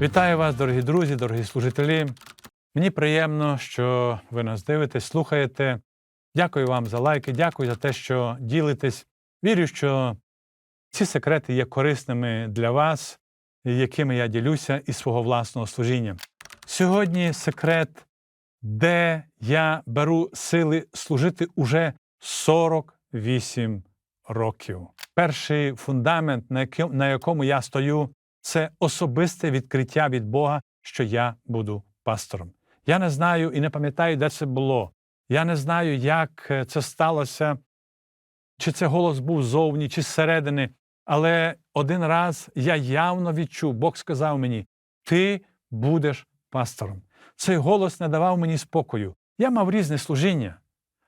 Вітаю вас, дорогі друзі, дорогі служителі. Мені приємно, що ви нас дивитесь, слухаєте. Дякую вам за лайки, дякую за те, що ділитесь. Вірю, що ці секрети є корисними для вас, якими я ділюся із свого власного служіння. Сьогодні секрет, де я беру сили служити уже 48 років. Перший фундамент, на якому я стою, це особисте відкриття від Бога, що я буду пастором. Я не знаю і не пам'ятаю, де це було. Я не знаю, як е, це сталося, чи це голос був ззовні, чи зсередини. Але один раз я явно відчув, Бог сказав мені: ти будеш пастором. Цей голос не давав мені спокою. Я мав різне служіння,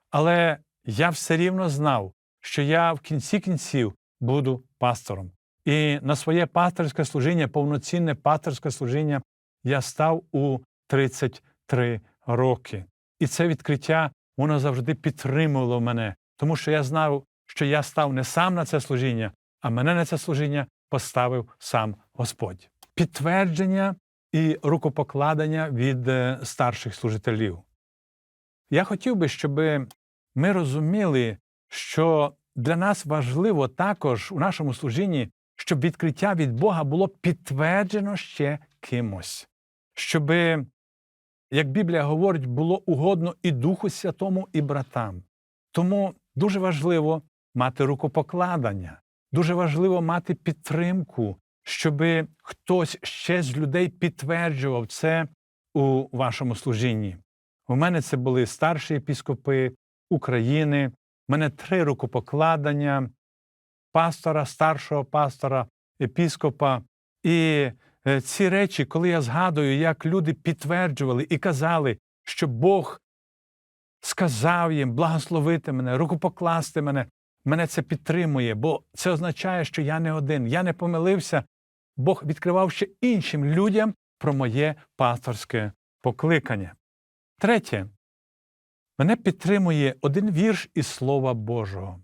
але я все рівно знав, що я в кінці кінців буду пастором. І на своє пасторське служіння, повноцінне пасторське служіння, я став у 33 роки. І це відкриття воно завжди підтримувало мене, тому що я знав, що я став не сам на це служіння, а мене на це служіння поставив сам Господь. Підтвердження і рукопокладення від е, старших служителів. Я хотів би, щоб ми розуміли, що для нас важливо також у нашому служінні, щоб відкриття від Бога було підтверджено ще кимось, щоб, як Біблія говорить, було угодно і Духу Святому, і братам. Тому дуже важливо мати рукопокладення, дуже важливо мати підтримку, щоб хтось ще з людей підтверджував це у вашому служінні. У мене це були старші епіскопи України, у мене три рукопокладення пастора, старшого пастора, епіскопа. І е, ці речі, коли я згадую, як люди підтверджували і казали, що Бог сказав їм благословити мене, рукопокласти мене, мене це підтримує, бо це означає, що я не один, я не помилився. Бог відкривав ще іншим людям про моє пасторське покликання. Третє, мене підтримує один вірш із Слова Божого.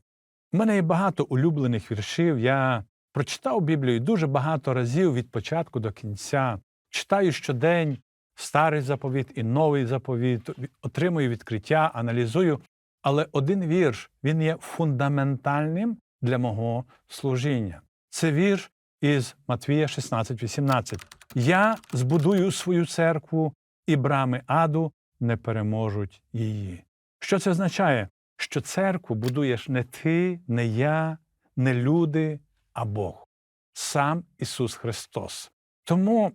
У мене є багато улюблених віршів. Я прочитав Біблію дуже багато разів від початку до кінця. Читаю щодень старий заповіт і новий заповіт, отримую відкриття, аналізую. Але один вірш він є фундаментальним для мого служіння. Це вірш із Матвія 16,18. Я збудую свою церкву, і брами аду не переможуть її. Що це означає? Що церкву будуєш не ти, не я, не люди, а Бог, сам Ісус Христос. Тому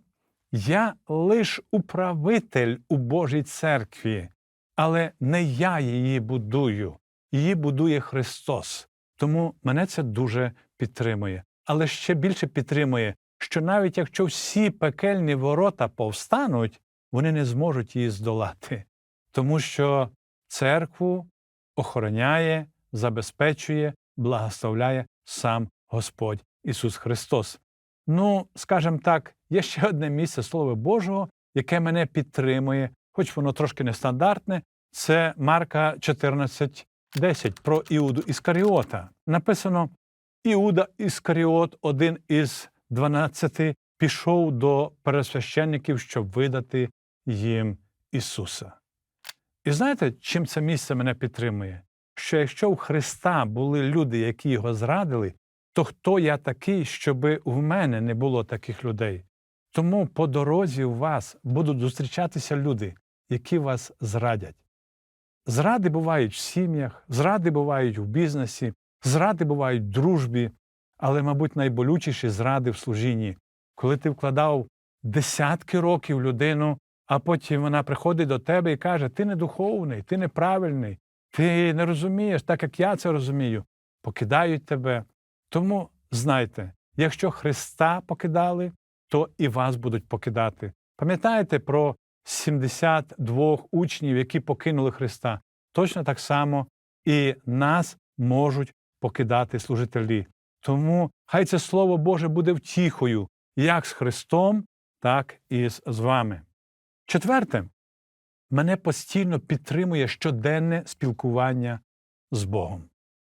я лиш управитель у Божій церкві, але не я її будую, її будує Христос. Тому мене це дуже підтримує. Але ще більше підтримує, що навіть якщо всі пекельні ворота повстануть, вони не зможуть її здолати, тому що церкву охороняє, забезпечує, благословляє сам Господь Ісус Христос. Ну, скажімо так, є ще одне місце Слова Божого, яке мене підтримує, хоч воно трошки нестандартне, це Марка 14.10 про Іуду Іскаріота. Написано: Іуда Іскаріот, один із дванадцяти, пішов до пересвященників, щоб видати їм Ісуса. І знаєте, чим це місце мене підтримує? Що якщо у Христа були люди, які його зрадили, то хто я такий, щоби в мене не було таких людей? Тому по дорозі у вас будуть зустрічатися люди, які вас зрадять. Зради бувають в сім'ях, зради бувають в бізнесі, зради бувають в дружбі, але, мабуть, найболючіші зради в служінні, коли ти вкладав десятки років людину, а потім вона приходить до тебе і каже: Ти не духовний, ти неправильний, ти не розумієш, так як я це розумію, покидають тебе. Тому знайте, якщо Христа покидали, то і вас будуть покидати. Пам'ятаєте про 72 учнів, які покинули Христа? Точно так само і нас можуть покидати служителі. Тому хай це Слово Боже буде втіхою як з Христом, так і з вами. Четверте, мене постійно підтримує щоденне спілкування з Богом.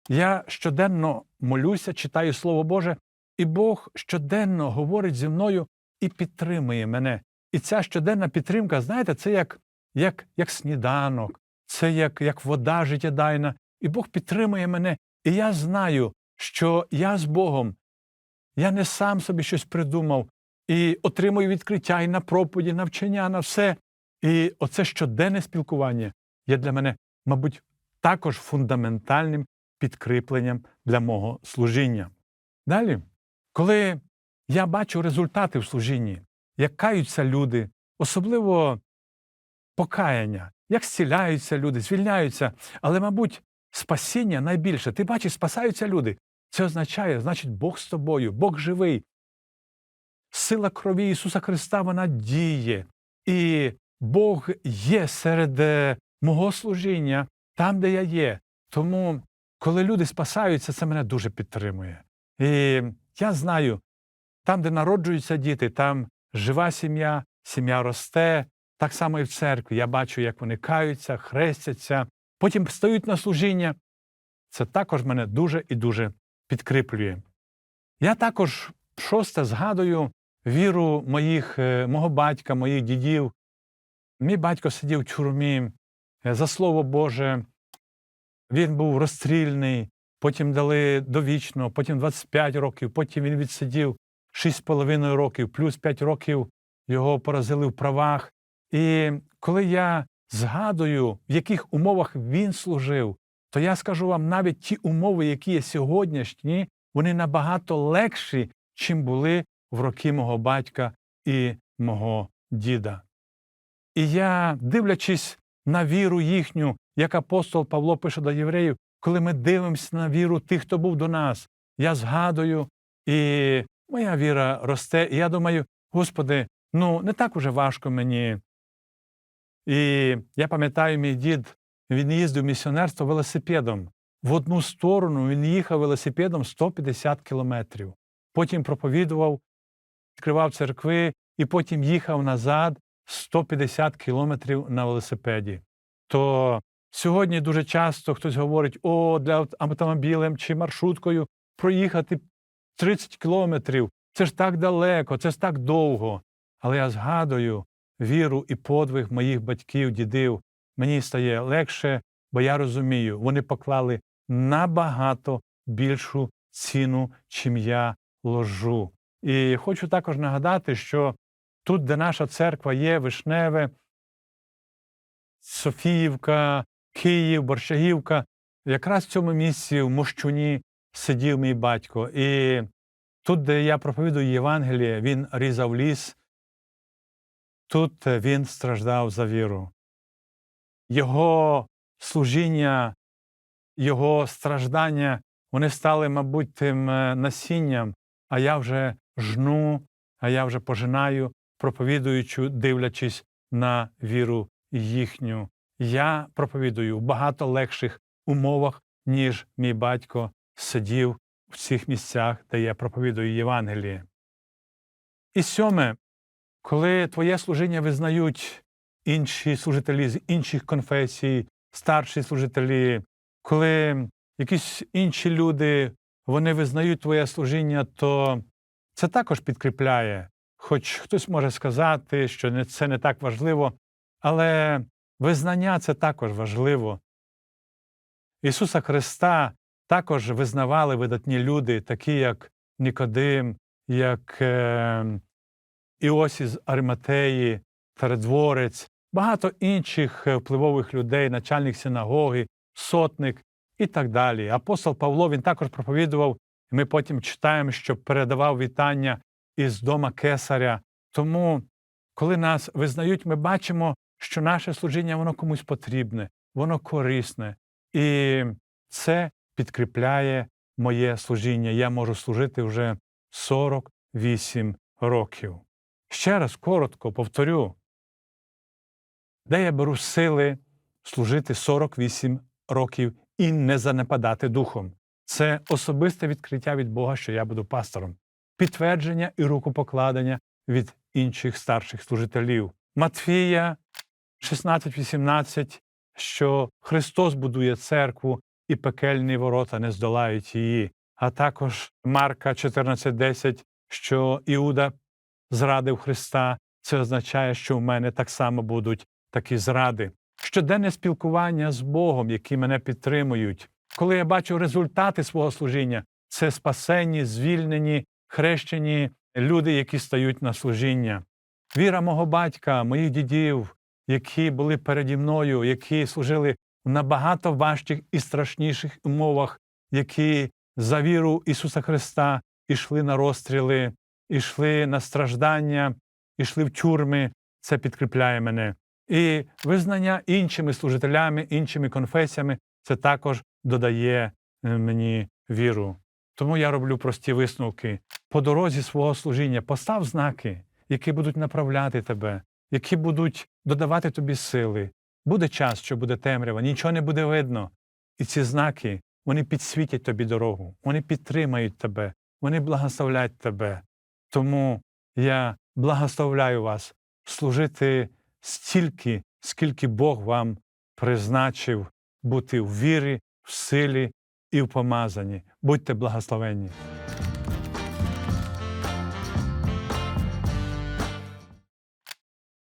Я щоденно молюся, читаю Слово Боже, і Бог щоденно говорить зі мною і підтримує мене. І ця щоденна підтримка, знаєте, це як, як, як сніданок, це як, як вода життєдайна. І Бог підтримує мене. І я знаю, що я з Богом. Я не сам собі щось придумав і отримую відкриття і на проповіді, навчання, на все. І оце щоденне спілкування є для мене, мабуть, також фундаментальним підкріпленням для мого служіння. Далі, коли я бачу результати в служінні, як каються люди, особливо покаяння, як зціляються люди, звільняються, але, мабуть, спасіння найбільше. Ти бачиш, спасаються люди. Це означає, значить, Бог з тобою, Бог живий. Сила крові Ісуса Христа вона діє. І Бог є серед е, мого служіння, там, де я є. Тому, коли люди спасаються, це мене дуже підтримує. І я знаю, там, де народжуються діти, там жива сім'я, сім'я росте. Так само і в церкві. Я бачу, як вони каються, хрестяться, потім стають на служіння. Це також мене дуже і дуже підкріплює. Я також шосте згадую віру моїх, е, мого батька, моїх дідів. Мій батько сидів в тюрмі е, за слово Боже. Він був розстрільний, потім дали довічно, потім 25 років, потім він відсидів 6,5 років, плюс 5 років його поразили в правах. І коли я згадую, в яких умовах він служив, то я скажу вам, навіть ті умови, які є сьогоднішні, вони набагато легші, чим були в роки мого батька і мого діда. І я, дивлячись на віру їхню, як апостол Павло пише до євреїв, коли ми дивимося на віру тих, хто був до нас, я згадую, і моя віра росте, і я думаю, Господи, ну не так уже важко мені. І я пам'ятаю, мій дід, він їздив місіонерство велосипедом. В одну сторону він їхав велосипедом 150 кілометрів. Потім проповідував, відкривав церкви і потім їхав назад 150 кілометрів на велосипеді. То сьогодні дуже часто хтось говорить, о, для автомобілем чи маршруткою проїхати 30 кілометрів. Це ж так далеко, це ж так довго. Але я згадую віру і подвиг моїх батьків, дідів. Мені стає легше, бо я розумію, вони поклали набагато більшу ціну, чим я ложу. І хочу також нагадати, що тут, де наша церква є, Вишневе, Софіївка, Київ, Борщагівка, якраз в цьому місці в Мощуні сидів мій батько. І тут, де я проповідую Євангеліє, він різав ліс, тут він страждав за віру. Його служіння, його страждання, вони стали, мабуть, тим е, насінням, а я вже жну, а я вже пожинаю, проповідуючи, дивлячись на віру їхню. Я проповідую в багато легших умовах, ніж мій батько сидів в цих місцях, де я проповідую Євангеліє. І сьоме, коли твоє служіння визнають інші служителі з інших конфесій, старші служителі, коли якісь інші люди вони визнають твоє служіння, то це також підкріпляє. Хоч хтось може сказати, що це не так важливо, але визнання це також важливо. Ісуса Христа також визнавали видатні люди, такі як Нікодим, як е, Іосі з Ариматеї, Царедворець, багато інших е, впливових людей, начальник синагоги, сотник і так далі. Апостол Павло він також проповідував, ми потім читаємо, що передавав вітання із дома Кесаря. Тому, коли нас визнають, ми бачимо, що наше служіння воно комусь потрібне, воно корисне. І це підкріпляє моє служіння. Я можу служити вже 48 років. Ще раз коротко повторю, де я беру сили служити 48 років і не занепадати духом. Це особисте відкриття від Бога, що я буду пастором, підтвердження і рукопокладення від інших старших служителів. Матфія 16-18, що Христос будує церкву і пекельні ворота не здолають її, а також Марка 14.10, що Іуда зрадив Христа, це означає, що в мене так само будуть такі зради. Щоденне спілкування з Богом, які мене підтримують. Коли я бачу результати свого служіння, це спасені, звільнені, хрещені люди, які стають на служіння. Віра мого батька, моїх дідів, які були переді мною, які служили в набагато важчих і страшніших умовах, які за віру Ісуса Христа ішли на розстріли, ішли на страждання, ішли в тюрми. Це підкріпляє мене. І визнання іншими служителями, іншими конфесіями це також додає е, мені віру. Тому я роблю прості висновки. По дорозі свого служіння постав знаки, які будуть направляти тебе, які будуть додавати тобі сили. Буде час, що буде темрява, нічого не буде видно. І ці знаки вони підсвітять тобі дорогу, вони підтримають тебе, вони благословлять тебе. Тому я благословляю вас служити стільки, скільки Бог вам призначив бути в вірі, в силі і в помазанні. Будьте благословенні.